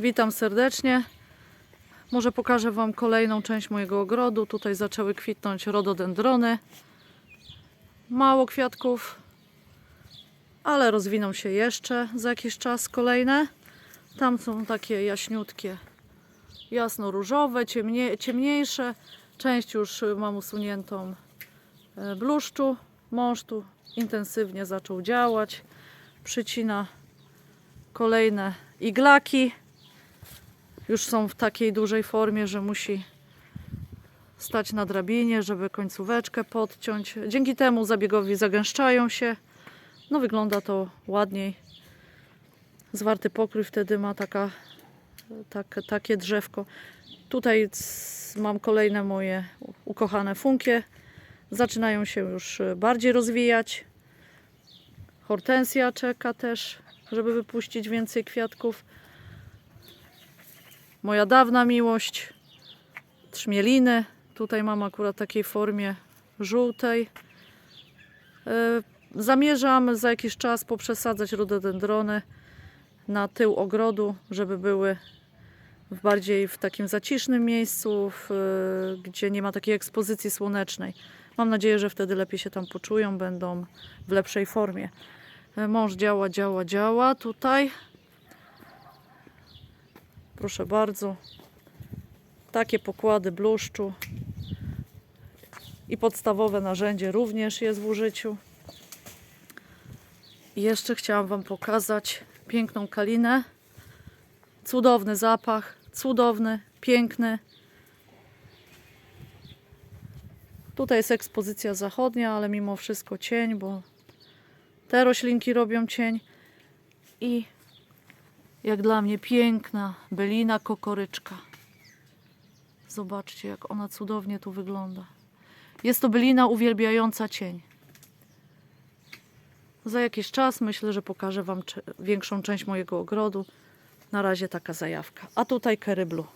Witam serdecznie. Może pokażę Wam kolejną część mojego ogrodu. Tutaj zaczęły kwitnąć rododendrony. Mało kwiatków, ale rozwiną się jeszcze za jakiś czas kolejne. Tam są takie jaśniutkie, jasno-różowe, ciemnie, ciemniejsze. Część już y, mam usuniętą e, bluszczu. Mąż tu intensywnie zaczął działać. Przycina kolejne iglaki. Już są w takiej dużej formie, że musi stać na drabinie, żeby końcóweczkę podciąć. Dzięki temu zabiegowi zagęszczają się. No wygląda to ładniej. Zwarty pokrój wtedy ma taka, tak, takie drzewko. Tutaj mam kolejne moje ukochane funkie. Zaczynają się już bardziej rozwijać. Hortensja czeka też, żeby wypuścić więcej kwiatków. Moja dawna miłość. Trzmieliny. Tutaj mam akurat takiej formie żółtej. E, Zamierzam za jakiś czas poprzesadzać rododendrony na tył ogrodu, żeby były w bardziej w takim zacisznym miejscu, w, e, gdzie nie ma takiej ekspozycji słonecznej. Mam nadzieję, że wtedy lepiej się tam poczują, będą w lepszej formie. E, Mąż działa, działa, działa tutaj. Proszę bardzo. Takie pokłady bluszczu. I podstawowe narzędzie również jest w użyciu. I jeszcze chciałam Wam pokazać piękną kalinę. Cudowny zapach, cudowny, piękny. Tutaj jest ekspozycja zachodnia, ale mimo wszystko cień, bo te roślinki robią cień. I jak dla mnie piękna bylina kokoryczka. Zobaczcie, jak ona cudownie tu wygląda. Jest to bylina uwielbiająca cień. Za jakiś czas myślę, że pokażę Wam większą część mojego ogrodu. Na razie taka zajawka. A tutaj keryblu.